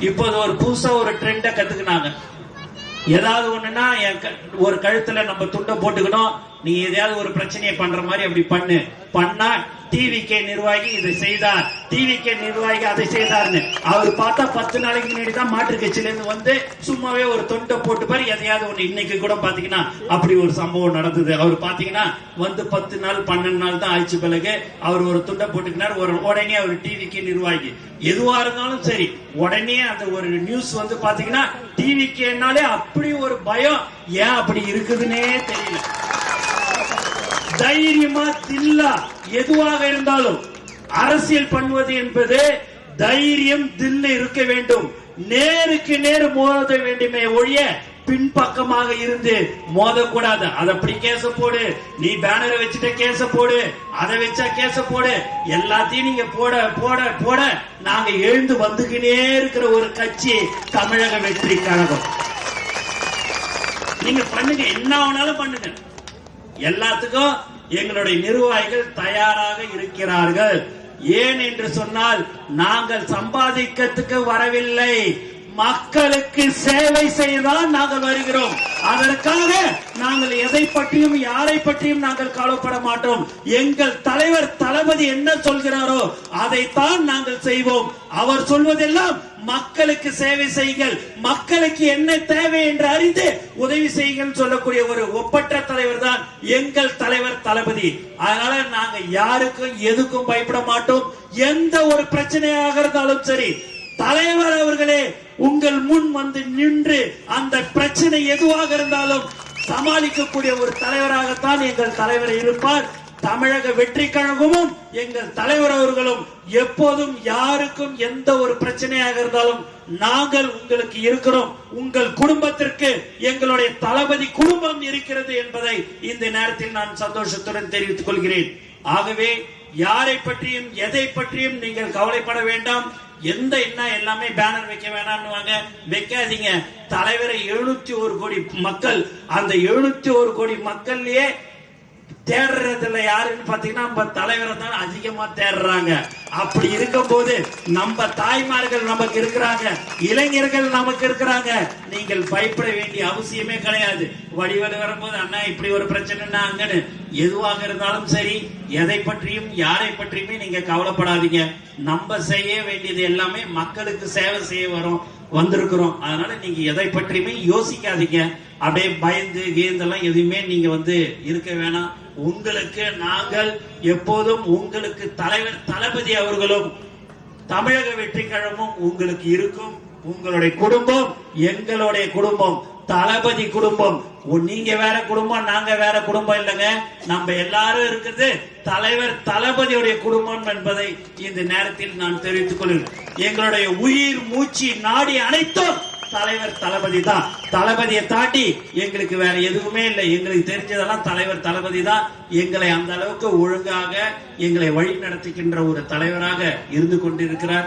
இப்போது ஒரு புதுசா ஒரு ட்ரெண்ட கத்துக்கினாங்க. ஏதாவது ஒண்ணுன்னா என் க- ஒரு கழுத்துல நம்ம துண்டை போட்டுக்கணும். நீ எதையாவது ஒரு பிரச்சனையை பண்ற மாதிரி அப்படி பண்ணு. பண்ணா டிவிகே நிர்வாகி இதை செய்தார். டிவிகே நிர்வாகி அதை செய்தார்னு. அவர் பார்த்தா பத்து நாளைக்கு முன்னாடி தான் மாற்று கட்சியில இருந்து வந்து சும்மாவே ஒரு தொண்டை போட்டு பாரு எதையாவது ஒண்ணு இன்னைக்கு கூட பாத்தீங்கன்னா அப்படி ஒரு சம்பவம் நடந்தது. அவர் பாத்தீங்கன்னா வந்து பத்து நாள் பன்னெண்டு நாள் தான் ஆயிடுச்சு பிறகு அவர் ஒரு துண்டை போட்டுக்கினார். ஒரு உடனே அவர் டிவிக்கு நிர்வாகி. எதுவா இருந்தாலும் சரி உடனே அந்த ஒரு நியூஸ் வந்து பாத்தீங்கன்னா டிவிக்கேனாலே அப்படி ஒரு பயம் ஏன் அப்படி இருக்குதுன்னே தெரியல. தைரியமா தில்லா எதுவாக இருந்தாலும் அரசியல் பண்ணுவது என்பது தைரியம் தில்லு இருக்க வேண்டும். நேருக்கு நேர் மோத வேண்டுமே ஒழிய பின்பக்கமாக இருந்து மோதக்கூடாது. அது அப்படி கேச போடு. நீ பேனரை வச்சுட்ட கேச போடு. அதை வச்சா கேச போடு. எல்லாத்தையும் நீங்க போட போட போட நாங்க எழுந்து வந்துகினே இருக்கிற ஒரு கட்சி தமிழக வெற்றி கழகம். நீங்க பண்ணுங்க. என்ன வேணாலும் பண்ணுங்க. எல்லாத்துக்கும் எங்களுடைய நிர்வாகிகள் தயாராக இருக்கிறார்கள். ஏன் என்று சொன்னால் நாங்கள் சம்பாதிக்கத்துக்கு வரவில்லை. மக்களுக்கு சேவை செய்யதான் நாங்கள் வருகிறோம். அதற்காக நாங்கள் எதை பற்றியும் யாரை பற்றியும் நாங்கள் கவலைப்பட மாட்டோம். எங்கள் தலைவர் தளபதி என்ன சொல்கிறாரோ அதைத்தான் நாங்கள் செய்வோம். அவர் சொல்வதெல்லாம் மக்களுக்கு சேவை செய்யுங்கள். மக்களுக்கு என்ன தேவை என்று அறிந்து உதவி செய்யுங்கள் சொல்லக்கூடிய ஒரு ஒப்பற்ற தலைவர் தான் எங்கள் தலைவர் தளபதி. அதனால நாங்க யாருக்கும் எதுக்கும் பயப்பட மாட்டோம். எந்த ஒரு பிரச்சனையாக இருந்தாலும் சரி தலைவர் அவர்களே உங்கள் முன் வந்து நின்று அந்த பிரச்சனை எதுவாக இருந்தாலும் சமாளிக்கக்கூடிய ஒரு தலைவராகத்தான் எங்கள் தலைவர் இருப்பார். தமிழக வெற்றி கழகமும் எங்கள் தலைவர் அவர்களும் எப்போதும் யாருக்கும் எந்த ஒரு பிரச்சனையாக இருந்தாலும் நாங்கள் உங்களுக்கு இருக்கிறோம். உங்கள் குடும்பத்திற்கு எங்களுடைய தளபதி குடும்பம் இருக்கிறது என்பதை இந்த நேரத்தில் நான் சந்தோஷத்துடன் தெரிவித்துக் கொள்கிறேன். ஆகவே யாரை பற்றியும் எதை பற்றியும் நீங்கள் கவலைப்பட வேண்டாம். எந்த என்ன எல்லாமே பேனர் வைக்க வேணாம்னுவாங்க. வைக்காதீங்க. தலைவரை எழுநூத்தி ஒரு கோடி மக்கள் அந்த எழுநூத்தி ஒரு கோடி மக்கள்லயே தேடுறதுல யாருன்னு பாத்தீங்கன்னா நம்ம தலைவரை தான் அதிகமா தேடுறாங்க அப்படி இருக்கும் போது நம்ம தாய்மார்கள் நமக்கு இருக்கிறாங்க இளைஞர்கள் நமக்கு இருக்கிறாங்க. நீங்கள் பயப்பட வேண்டிய அவசியமே கிடையாது. வடிவல் வரும்போது அண்ணா இப்படி ஒரு பிரச்சனைனா அங்கன்னு எதுவாக இருந்தாலும் சரி எதை பற்றியும் யாரை பற்றியுமே நீங்க கவலைப்படாதீங்க. நம்ம செய்ய வேண்டியது எல்லாமே மக்களுக்கு சேவை செய்ய வரோம் வந்திருக்கிறோம். அதனால நீங்க எதை பற்றியுமே யோசிக்காதீங்க. அப்படியே பயந்து கீந்தெல்லாம் எதுவுமே நீங்க வந்து இருக்க வேணாம். உங்களுக்கு நாங்கள் எப்போதும் உங்களுக்கு தலைவர் தளபதி அவர்களும் தமிழக வெற்றிக்கழகமும் உங்களுக்கு இருக்கும் உங்களுடைய குடும்பம் எங்களுடைய குடும்பம் தளபதி குடும்பம். நீங்க வேற குடும்பம் நாங்க வேற குடும்பம் இல்லைங்க. நம்ம எல்லாரும் இருக்கிறது தலைவர் தளபதியுடைய குடும்பம் என்பதை இந்த நேரத்தில் நான் தெரிவித்துக் கொள்கிறேன். எங்களுடைய உயிர் மூச்சு நாடி அனைத்தும் தலைவர் தளபதி தான். தளபதியை தாண்டி எங்களுக்கு வேற எதுவுமே இல்லை. எங்களுக்கு தெரிஞ்சதெல்லாம் தலைவர் தளபதி தான். எங்களை அந்த அளவுக்கு ஒழுங்காக எங்களை வழி நடத்துகின்ற ஒரு தலைவராக இருந்து கொண்டிருக்கிறார்.